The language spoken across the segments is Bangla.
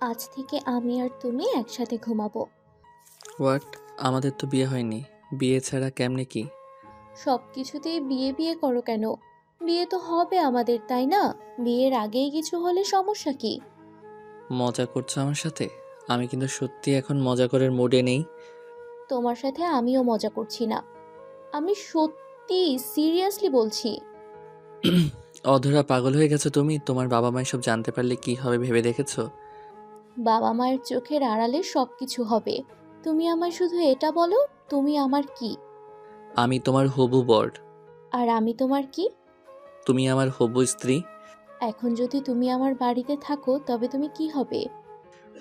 আজ থেকে আমি আর তুমি একসাথে ঘুমাবো। হোয়াট? আমাদের তো বিয়ে হয়নি। বিয়ে ছাড়া কেমনে কি? সব কিছুতেই বিয়ে বিয়ে করো কেন? বিয়ে তো হবে আমাদের তাই না? বিয়ের আগেই কিছু হলে সমস্যা কি? মজা করছ আমার সাথে? আমি কিন্তু সত্যি এখন মজা করার মুডে নেই। তোমার সাথে আমিও মজা করছি না। আমি সত্যি সিরিয়াসলি বলছি। অধরা পাগল হয়ে গেছো তুমি? তোমার বাবা মা সব জানতে পারলে কি হবে ভেবে দেখেছ? বাবা মায়ের চোখের আড়ালে সব কিছু হবে। তুমি আমায় শুধু এটা বলো তুমি আমার কি? আমি তোমার হবু বর। আর আমি তোমার কি? তুমি আমার হবু স্ত্রী। এখন যদি তুমি আমার বাড়িতে থাকো তবে তুমি কি হবে?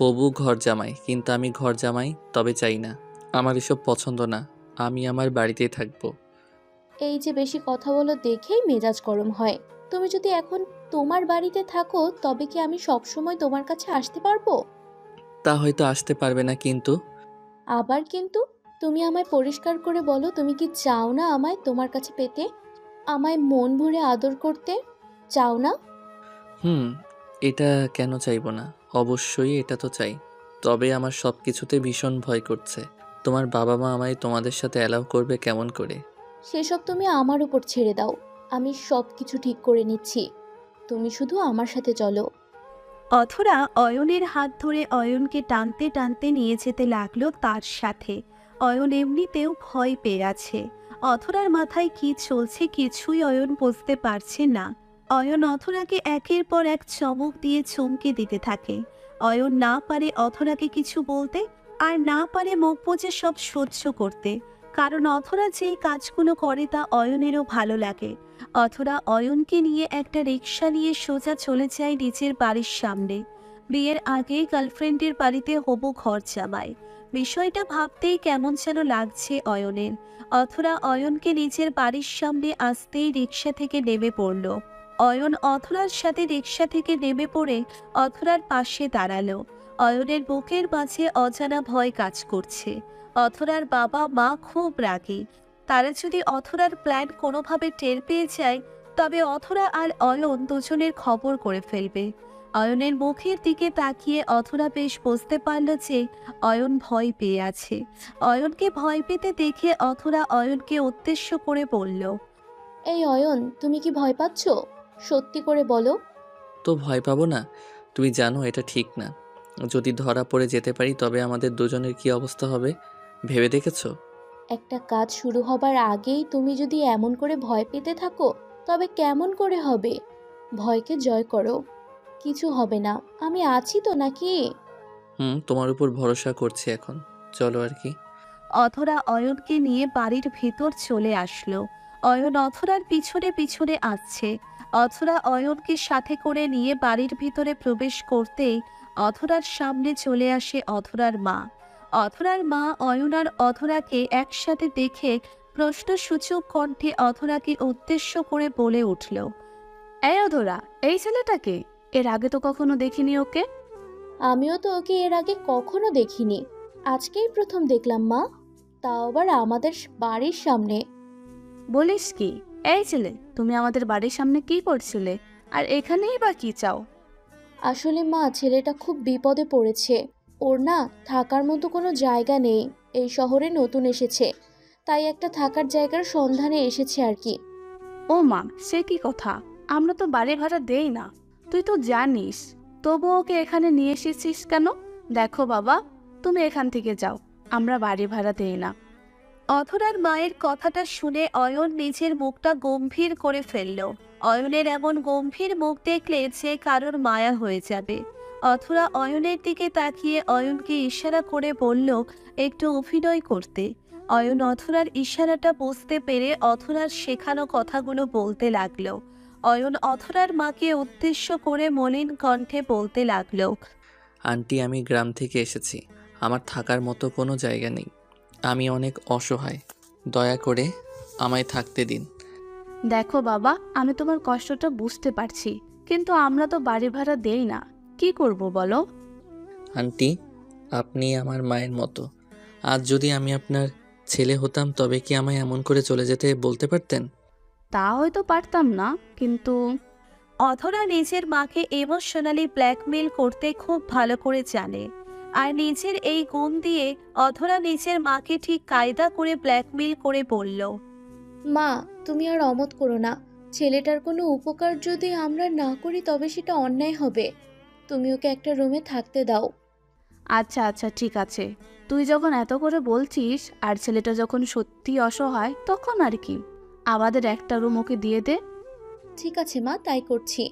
হবু ঘর জামাই কিন্তু আমি ঘর জামাই তবে চাই না। আমার এসব পছন্দ না আমি আমার বাড়িতেই থাকব। এই যে বেশি কথা বলো দেখেই মেজাজ গরম হয়। তুমি যদি এখন তোমার বাড়িতে থাকো তবে কি আমি সব সময় তোমার কাছে আসতে পারব? তা হয়তো আসতে পারবে না কিন্তু। আবার কিন্তু? তুমি আমায় পরিষ্কার করে বলো তুমি কি চাও না আমায় তোমার কাছে পেতে? আমায় মন ভরে আদর করতে? চাও না? হুম এটা কেন চাইব না? অবশ্যই এটা তো চাই। তবে আমার সব কিছুতে ভীষণ ভয় করছে। তোমার বাবা মা আমায় তোমাদের সাথে অ্যালাউ করবে কেমন করে? সেসব তুমি আমার উপর ছেড়ে দাও। আমি সব কিছু ঠিক করে নিচ্ছি। তুমি শুধু আমার সাথে চলো। অথরা অয়নের হাত ধরে অয়নকে টানতে টানতে নিয়ে যেতে লাগল তার সাথে। অয়ন এমনিতেও ভয় পেয়ে আছে। অথরার মাথায় কি চলছে কিছুই অয়ন বুঝতে পারছে না। অয়ন অথরাকে একের পর এক চমক দিয়ে চমকে দিতে থাকে। অয়ন না পারে অথরাকে কিছু বলতে আর না পারে মুখ বুজে সব সহ্য করতে। কারণ অথরা যেই কাজগুলো করে তা অয়নেরও ভালো লাগে। অথরা অয়নকে নিয়ে একটা রিক্সা নিয়ে সোজা চলে যায় নিজের বাড়ির সামনে। বিয়ের আগেই গার্লফ্রেন্ডের বাড়িতে হবু ঘর জামায় বিষয়টা ভাবতেই কেমন যেন লাগছে অয়নের। অথরা অয়নকে নিজের বাড়ির সামনে আসতেই রিক্সা থেকে নেমে পড়ল। অয়ন অথরার সাথে রিক্সা থেকে নেমে পড়ে অথরার পাশে দাঁড়াল। অয়নের বুকের মাঝে অজানা ভয় কাজ করছে। অথরার বাবা মা খুব রাগী। তারা যদি অথরার প্ল্যান কোনোভাবে টের পেয়ে যায় তবে অথরা আর অয়ন দুজনের খবর করে ফেলবে। অয়নের মুখের দিকে তাকিয়ে অথরা বেশ বুঝতে পারল যে অয়ন ভয় পেয়ে আছে। অয়নকে ভয় পেতে দেখে অথরা অয়নকে উদ্দেশ্য করে বলল এই অয়ন তুমি কি ভয় পাচ্ছ? সত্যি করে বলো। তো ভয় পাবো না। তুমি জানো এটা ঠিক না। যদি ধরা পড়ে যেতে পারি তবে আমাদের দুজনের কি অবস্থা হবে? ভেবে দেখেছ? একটা কাজ শুরু হবার আগেই তুমি যদি এমন করে ভয় পেতে থাকো তবে কেমন করে হবে? ভয়কে জয় করো। কিছু হবে না। আমি আছি তো নাকি? হুম তোমার উপর ভরসা করছি এখন। চলো আর কি। অথরা অয়নকে নিয়ে বাড়ির ভিতর চলে আসলো। অয়ন অথরার পিছনে পিছনে আসছে। অথরা অয়নকে সাথে করে নিয়ে বাড়ির ভিতরে প্রবেশ করতেই অথরার সামনে চলে আসে অথরার মা। অথরার মা অয়ন আর অথরাকে একসাথে দেখে প্রশ্নসূচক কণ্ঠে অথরাকে উদ্দেশ্য করে বলে উঠল এই অধরা এই ছেলেটাকে এর আগে তো কখনো দেখিনি ওকে? আমিও তো ওকে এর আগে কখনো দেখিনি। আজকেই প্রথম দেখলাম মা। তাও আবার আমাদের বাড়ির সামনে। বলিস কি? এই ছেলে তুমি আমাদের বাড়ির সামনে কি করছিলে? আর এখানেই বা কি চাও? আসলে মা ছেলেটা খুব বিপদে পড়েছে। ওর না থাকার মতো কোনো জায়গা নেই। এই শহরে নতুন এসেছে। তাই একটা থাকার জায়গার সন্ধানে এসেছে আর কি। ও মা সে কি কথা? আমরা তো বাড়ি ভাড়া দেই না। তুই তো জানিস। তবু ওকে এখানে নিয়ে এসেছিস কেন? দেখো বাবা তুমি এখান থেকে যাও। আমরা বাড়ি ভাড়া দেই না। অথরার মায়ের কথাটা শুনে অয়ন নিজের মুখটা গম্ভীর করে ফেলল। অয়নের এমন গম্ভীর মুখ দেখলে যে কারোর মায়া হয়ে যাবে। অথরা অয়নের দিকে তাকিয়ে অয়নকে ইশারা করে বলল, একটু অভিনয় করতে। অয়ন অথরার ইশারাটা বুঝতে পেরে অথরার শেখানো কথাগুলো বলতে লাগল। অয়ন অথরার মাকে উদ্দেশ্য করে মলিন কণ্ঠে বলতে লাগল, আন্টি, আমি গ্রাম থেকে এসেছি। আমার থাকার মতো কোনো জায়গা নেই। আমি অনেক অসহায়। দয়া করে আমায় থাকতে দিন। দেখো বাবা আমি তোমার কষ্টটা বুঝতে পারছি কিন্তু আমরা তো বাড়ি ভাড়া দেই না। কি করব বলো? আন্টি আপনি আমার মায়ের মতো। আজ যদি আমি আপনার ছেলে হতাম তবে কি আমায় এমন করে চলে যেতে বলতে পারতেন? তা হয়তো পারতাম না কিন্তু অধরা নিজের মাকে ইমোশনালি ব্ল্যাকমেল করতে খুব ভালো করে জানে। আর নিজের এই গুণ দিয়ে অধরা নিজের মাকে ঠিক কায়দা করে ব্ল্যাকমেল করে বলল মা তুমি আর অমত করো না। ছেলেটার কোনো উপকার যদি আমরা না করি তবে সেটা অন্যায় হবে। তুমি ওকে একটা রুমে থাকতে দাও। আচ্ছা আচ্ছা ঠিক আছে। তুই যখন এত করে বলছিস আর ছেলেটা যখন সত্যি অসহায় তখন আর কি? আমাদের একটা রুম ওকে দিয়ে দে। ঠিক আছে মা তাই করছি।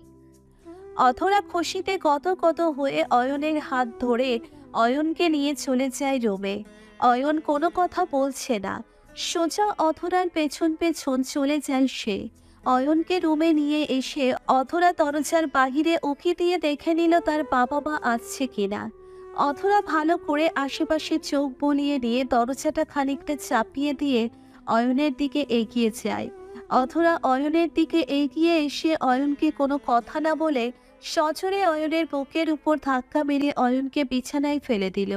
অধরা খুশিতে কত কত হয়ে অয়নের হাত ধরে অয়নকে নিয়ে চলে যায় রোমে। অয়ন কোনো কথা বলছে না। সোজা অধরার পেছন পেছন চলে যায় সে। অয়নকে রুমে নিয়ে এসে অধরা দরজার বাহিরে উকি দিয়ে দেখে নিল তার বাবা মা আসছে কিনা। অধরা ভালো করে আশেপাশে চোখ বলিয়ে নিয়ে দরজাটা খানিকটা চাপিয়ে দিয়ে অয়নের দিকে এগিয়ে যায়। অধরা অয়নের দিকে এগিয়ে এসে অয়নকে কোনো কথা না বলে সজোরে অয়নের বুকের উপর ধাক্কা মেরে অয়নকে বিছানায় ফেলে দিল।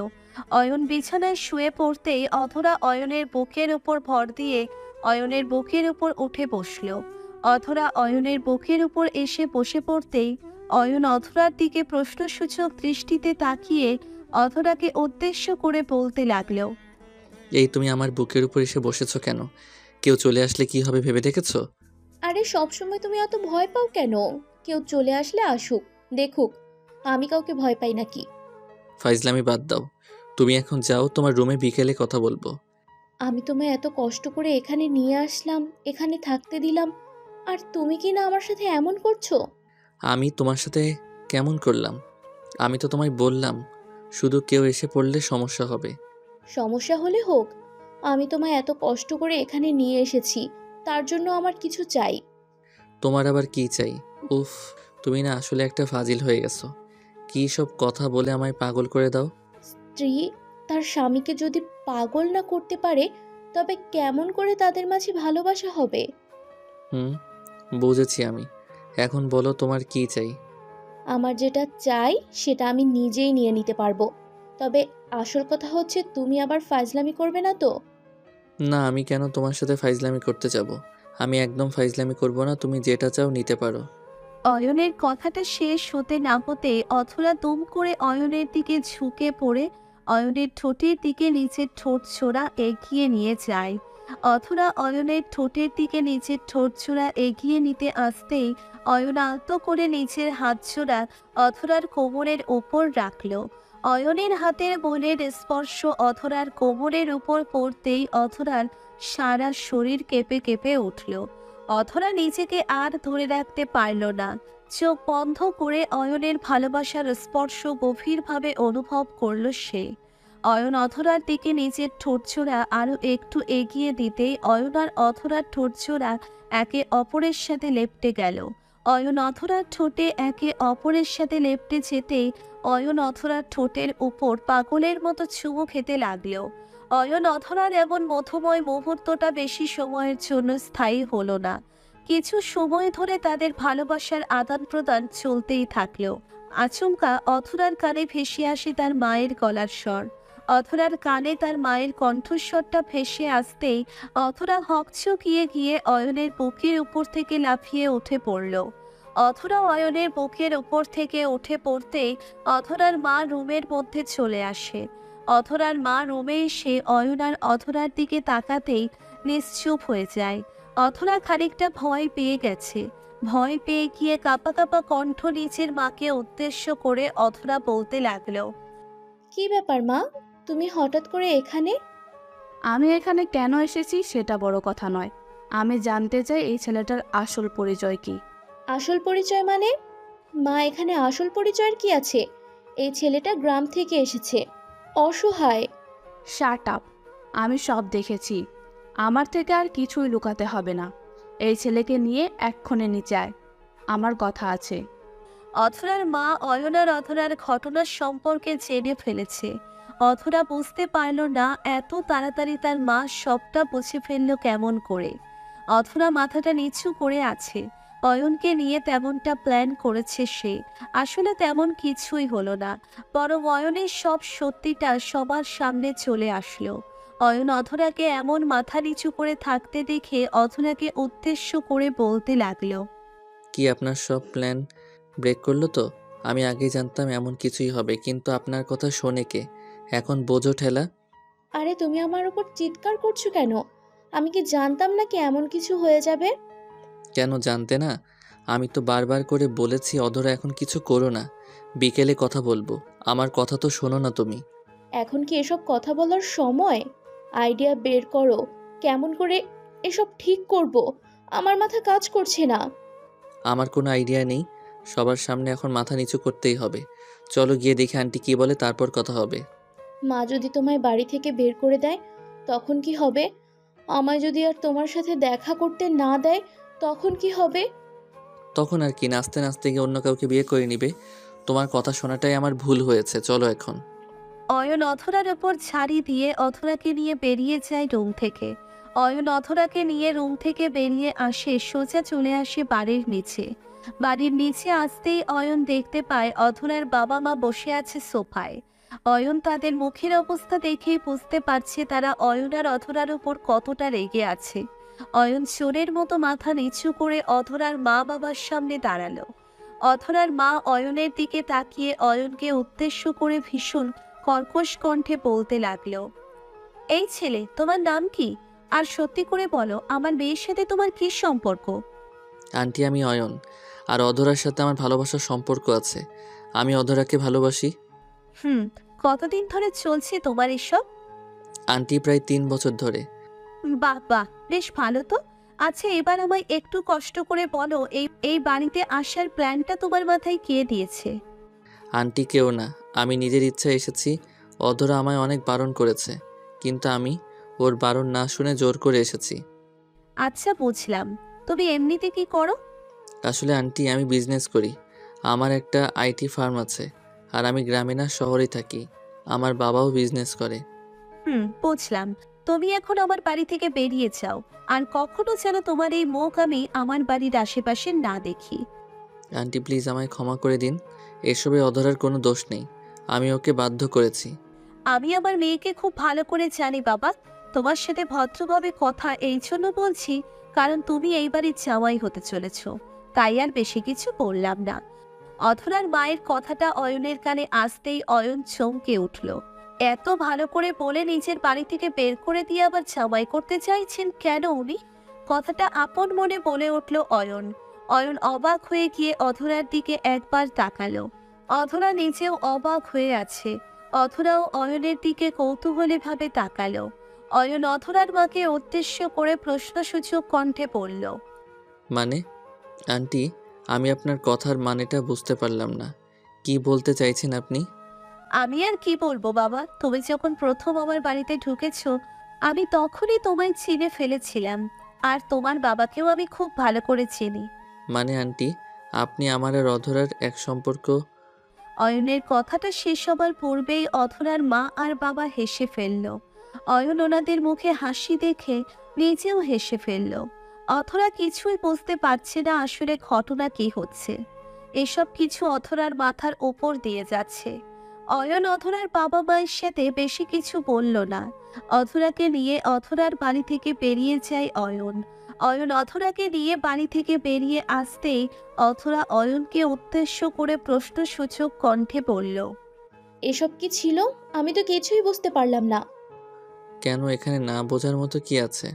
অয়ন বিছানায় শুয়ে পড়তেই অধরা অয়নের বুকের উপর ভর দিয়ে অয়নের বুকের উপর উঠে বসল। অধরা অয়নের বুকের উপর এসে বসে পড়তেই অয়ন অধরার দিকে প্রশ্নসূচক দৃষ্টিতে তাকিয়ে অধরাকে উদ্দেশ্য করে বলতে লাগল এই তুমি আমার বুকের উপর এসে বসেছো কেন? কেউ চলে আসলে কি হবে ভেবে দেখেছ? আরে সবসময় তুমি এত ভয় পাও কেন? কেউ চলে আসলে আসুক দেখুক আমি কাউকে ভয় পাই নাকি? ফাইজলামি বাদ দাও। তুমি এখন যাও তোমার রুমে বিকেলে কথা বলব। আমি তোমায় এত কষ্ট করে এখানে নিয়ে আসলাম এখানে থাকতে দিলাম আর তুমি কি না আমার সাথে এমন করছ? আমি তোমার সাথে কেমন করলাম? আমি তো তোমায় বললাম শুধু কেউ এসে পড়লে সমস্যা হবে। সমস্যা হলে হোক আমি তোমায় এত কষ্ট করে এখানে নিয়ে এসেছি তার জন্য আমার কিছু চাই। তোমার আবার কি চাই? উফ তুমি না আসলে একটা ফাজিল হয়ে গেছো। কী সব কথা বলে আমায় পাগল করে দাও? স্ত্রী তার স্বামীকে যদি পাগল না করতে পারে তবে কেমন করে তাদের মাঝে ভালোবাসা হবে? হুম বুঝেছি আমি। এখন বলো তোমার কি চাই? আমার যেটা চাই সেটা আমি নিজেই নিয়ে নিতে পারব। তবে আসল কথা হচ্ছে তুমি আবার ফাজলামি করবে না তো? না আমি কেন তোমার সাথে ফাইজলামি করতে যাব? আমি একদম ফাইজলামি করব না তুমি যেটা চাও নিতে পারো। অয়নের কথাটা শেষ হতে না হতে অথরা দুম করে অয়নের দিকে ঝুঁকে পড়ে, অয়নের ঠোঁটের দিকে নিচের ঠোঁট ছোড়া এগিয়ে নিয়ে যায়। অথরা অয়নের ঠোঁটের দিকে নিচের ঠোঁট ছোড়া এগিয়ে নিতে আসতেই অয়ন আলতো করে নিচের হাত ছোড়া অথরার কোমরের ওপর রাখল। অয়নের হাতের বোনের স্পর্শ অথরার কোমরের উপর পড়তেই অথরার সারা শরীর কেঁপে কেঁপে উঠল। অধরা নিজেকে আর ধরে রাখতে পারল না। চোখ বন্ধ করে অয়নের ভালোবাসার স্পর্শ গভীরভাবে অনুভব করল সে। অয়ন অধরার দিকে নিজের ঠোঁটছোড়া আরও একটু এগিয়ে দিতেই অয়ন আর অধরার একে অপরের সাথে লেপটে গেল। অয়ন অধরার ঠোঁটে একে অপরের সাথে লেপটে যেতেই অয়ন অধরার ঠোঁটের উপর পাগলের মতো চুমু খেতে লাগল। অয়ন অধরার এমন মধুময় মুহূর্তটা বেশি সময়ের জন্য স্থায়ী হলো না। কিছু সময় ধরে তাদের ভালোবাসার আদান প্রদান চলতেই থাকল। আচমকা অথরার কানে ভেসে আসে তার মায়ের গলার স্বর। অথরার কানে তার মায়ের কণ্ঠস্বরটা ভেসে আসতেই অথরা হকচকিয়ে গিয়ে অয়নের বুকের উপর থেকে লাফিয়ে উঠে পড়ল। অথরা অয়নের বুকের উপর থেকে উঠে পড়তেই অথরার মা রুমের মধ্যে চলে আসে। অথরার মা রোমে এসে অয়নার অথরার দিকে তাকাতেই নিশ্চুপ হয়ে যায়। অথরা খানিকটা ভয় পেয়ে গেছে। ভয় পেয়ে গিয়ে কাপা কাপা কণ্ঠ নিচের মাকে উদ্দেশ্য করে অথরা বলতে লাগল কি ব্যাপার মা? তুমি হঠাৎ করে এখানে? আমি এখানে কেন এসেছি সেটা বড় কথা নয়। আমি জানতে চাই এই ছেলেটার আসল পরিচয় কি। আসল পরিচয় মানে? মা এখানে আসল পরিচয়ের কি আছে? এই ছেলেটা গ্রাম থেকে এসেছে। অসহায়। শার্ট আপ আমি সব দেখেছি। আমার থেকে আর কিছুই লুকাতে হবে না। এই ছেলেকে নিয়ে এক্ষণে নিচে আয়। আমার কথা আছে। অথরার মা অয়নার অথরার ঘটনার সম্পর্কে জেনে ফেলেছে। অথরা বুঝতে পারল না এত তাড়াতাড়ি তার মা সবটা বুঝে ফেলল কেমন করে। অথরা মাথাটা নিচু করে আছে। অয়নকে নিয়ে তেমনটা প্ল্যান করেছে সে। আসলে তেমন কিছুই হলো না। বরং অয়নের সব সত্যিটা সবার সামনে চলে আসলো। অয়ন অধরাকে এমন মাথা নিচু করে থাকতে দেখে অধরাকে উদ্দেশ্য করে বলতে লাগল কি আপনার সব প্ল্যান ব্রেক করল তো? আমি আগে জানতাম এমন কিছুই হবে কিন্তু আপনার কথা শোনে কে? এখন বোঝো ঠেলা। আরে তুমি আমার উপর চিৎকার করছ কেন? আমি কি জানতাম না কি এমন কিছু হয়ে যাবে? কেন জানতে না? আমি তো বারবার করে বলেছি অধরা এখন কিছু করো না। বিকেলে কথা বলব। আমার কথা তো শোনো না তুমি। এখন কি এসব কথা বলার সময়? আইডিয়া বের করো। কেমন করে এসব ঠিক করব? আমার মাথা কাজ করছে না। আমার কোনো আইডিয়া নেই। সবার সামনে এখন মাথা নিচু করতেই হবে। চলো গিয়ে দেখি আন্টি কি বলে তারপর কথা হবে। মা যদি তোমায় বাড়ি থেকে বের করে দেয় তখন কি হবে? আমায় যদি আর তোমার সাথে দেখা করতে না দেয় তখন কি হবে? তখন আর কি নাচতে নাচতে গিয়ে অন্য কাউকে বিয়ে করে নিবে। তোমার কথা শোনাটাই আমার ভুল হয়েছে চলো এখন। অয়ন অথরার ওপর ছাড়ি দিয়ে অথরাকে নিয়ে বেরিয়ে যায় রুম থেকে। অয়ন অথরাকে নিয়ে রুম থেকে বেরিয়ে আসে সোজা চলে আসে বাড়ির নিচে। বাড়ির নিচে আসতেই অয়ন দেখতে পায় অথরার বাবা মা বসে আছে সোফায়। অয়ন তাদের মুখের অবস্থা দেখেই বুঝতে পারছে তারা অয়ন আর অথরার উপর কতটা রেগে আছে। অয়ন চোরের মতো মাথা নিচু করে অধরার মা বাবার সামনে দাঁড়াল। অধরার মা অয়নের দিকে তাকিয়ে অয়নকে উদ্দেশ্য করে ভীষণ কর্কশ কণ্ঠে বলতে লাগল এই ছেলে তোমার নাম কি? আর সত্যি করে বলো আমার মেয়ের সাথে তোমার কি সম্পর্ক? আন্টি আমি অয়ন আর অধরার সাথে আমার ভালোবাসার সম্পর্ক আছে। আমি অধরাকে ভালোবাসি। হুম কতদিন ধরে চলছে তোমার এসব? আন্টি প্রায় তিন বছর ধরে। বাহ বাহ বেশ ভালো তো। আচ্ছা এবার আমায় একটু কষ্ট করে বলো এই এই বাড়িতে আসার প্ল্যানটা তোমার মাথায় কে দিয়েছে? আন্টি কেউ না আমি নিজের ইচ্ছা এসেছি অধরা আমায় অনেক বারণ করেছে কিন্তু আমি ওর বারণ না শুনে জোর করে এসেছি। আচ্ছা বুঝলাম। তুমি এমনিতে কি করো? আসলে আন্টি আমি বিজনেস করি আমার একটা আইটি ফার্ম আছে আর আমি গ্রামে না শহরে থাকি আমার বাবাও বিজনেস করে। হুম বুঝলাম। তুমি এখন আমার বাড়ি থেকে বেরিয়ে যাও। আর কখনো যেন তোমার এই মুখ আমি আমার বাড়ির আশেপাশে না দেখি। আন্টি প্লিজ আমায় ক্ষমা করে দিন। এসবে অধরার কোনো দোষ নেই। আমি ওকে বাধ্য করেছি। আমি আমার মেয়েকে খুব ভালো করে জানি বাবা। তোমার সাথে ভদ্রভাবে কথা এই জন্য বলছি কারণ তুমি এই বাড়ির জামাই হতে চলেছ। তাই আর বেশি কিছু বললাম না। অধরার মায়ের কথাটা অয়নের কানে আসতেই অয়ন চমকে উঠল। এত ভালো করে বলে নিজের বাড়ি থেকে বের করে দিয়ে আবার জামাই করতে চাইছেন কেন উনি? কথাটা আপন মনে বলে উঠল অয়ন। অয়ন অবাক হয়ে গিয়ে অধরার দিকে একবার তাকালো। অধরা নিজেও অবাক হয়ে আছে। অধরাও অয়নের দিকে কৌতূহলী ভাবে তাকালো। অয়ন অধরার মাকে উদ্দেশ্য করে প্রশ্নসূচক কণ্ঠে পড়ল মানে? আন্টি, আমি আপনার কথার মানেটা বুঝতে পারলাম না। কি বলতে চাইছেন আপনি? আমি আর কি বলব বাবা? তুমি যখন প্রথম আমার বাড়িতে ঢুকেছো আমি তখনই তোমায় চিনে ফেলেছিলাম। আর তোমার বাবাকেও আমি খুব ভালো করে চিনি। মানে আন্টি আপনি আমার আর অধরার এক সম্পর্ক? অয়নের কথাটা শেষ হবার পূর্বেই অধরার মা আর বাবা হেসে ফেলল। অয়ন ওনাদের মুখে হাসি দেখে নিজেও হেসে ফেলল। অথরা কিছুই বুঝতে পারছে না আসলে ঘটনা কি হচ্ছে। এসব কিছু অথরার মাথার ওপর দিয়ে যাচ্ছে। অয়ন অথরার বাবা মায়ের সাথে বেশি কিছু বলল না। অথরাকে নিয়ে অথরার বাড়ি থেকে বেরিয়ে যায় অয়ন। অয়ন অথরাকে নিয়ে বাড়ি থেকে বেরিয়ে আসতেই অথরা অয়নকে উদ্দেশ্য করে প্রশ্নসূচক কণ্ঠে বলল এসব কি ছিল? আমি তো কিছুই বুঝতে পারলাম না। কেন? এখানে না বোঝার মতো কি আছে?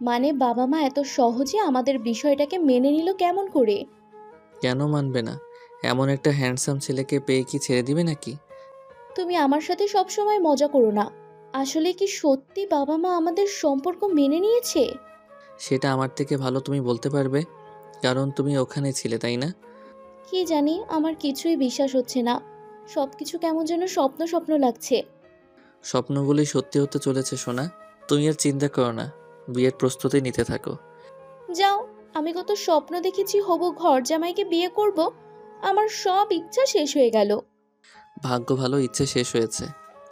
মানে বাবা মা এত সহজে আমাদের বিষয়টাকে মেনে নিল কেমন করে? কেন মানবে না? এমন একটা হ্যান্ডসাম ছেলেকে পেয়ে কি ছেড়ে দিবে নাকি? তুমি আমার সাথে সব সময় মজা করো না। আসলে কি সত্যি বাবা মা আমাদের সম্পর্ক মেনে নিয়েছে? সেটা আমার থেকে ভালো তুমি বলতে পারবে কারণ তুমি ওখানে ছিলে তাই না? কি জানি আমার কিছুই বিশ্বাস হচ্ছে না। সব কিছু কেমন যেন স্বপ্ন স্বপ্ন লাগছে। স্বপ্নগুলি সত্যি হতে চলেছে সোনা। তুমি আর চিন্তা করো না। বিয়ের প্রস্তুতি নিতে থাকো। যাও আমি কত স্বপ্ন দেখেছি হবু ঘর জামাইকে বিয়ে করব। আমার সব ইচ্ছা শেষ হয়ে গেল। ভাগ্য ভালো ইচ্ছে শেষ হয়েছে।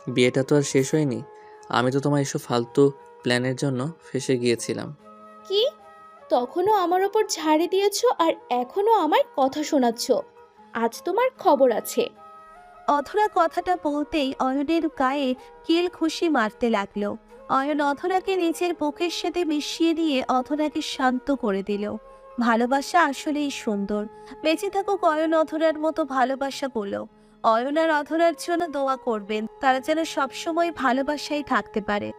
বিয়েটা তো আর শেষ হয়নি। আমি তো তোমার এসব ফালতু প্ল্যানের জন্য ফেসে গিয়েছিলাম। কি? তখনও আমার ওপর ঝাড়ি দিয়েছ আর এখনও আমার কথা শোনাচ্ছ। আজ তোমার খবর আছে। অধরা কথাটা বলতেই অয়নের গায়ে কিল খুশি মারতে লাগল। অয়ন অধরাকে নিজের বুকের সাথে মিশিয়ে দিয়ে অধরাকে শান্ত করে দিল। ভালোবাসা আসলেই সুন্দর। বেঁচে থাকুক অয়ন অধরার মতো ভালোবাসা বলো অয়ন আর অধরার জন্য দোয়া করবেন, তারা যেন সবসময় ভালোবাসাই থাকতে পারে।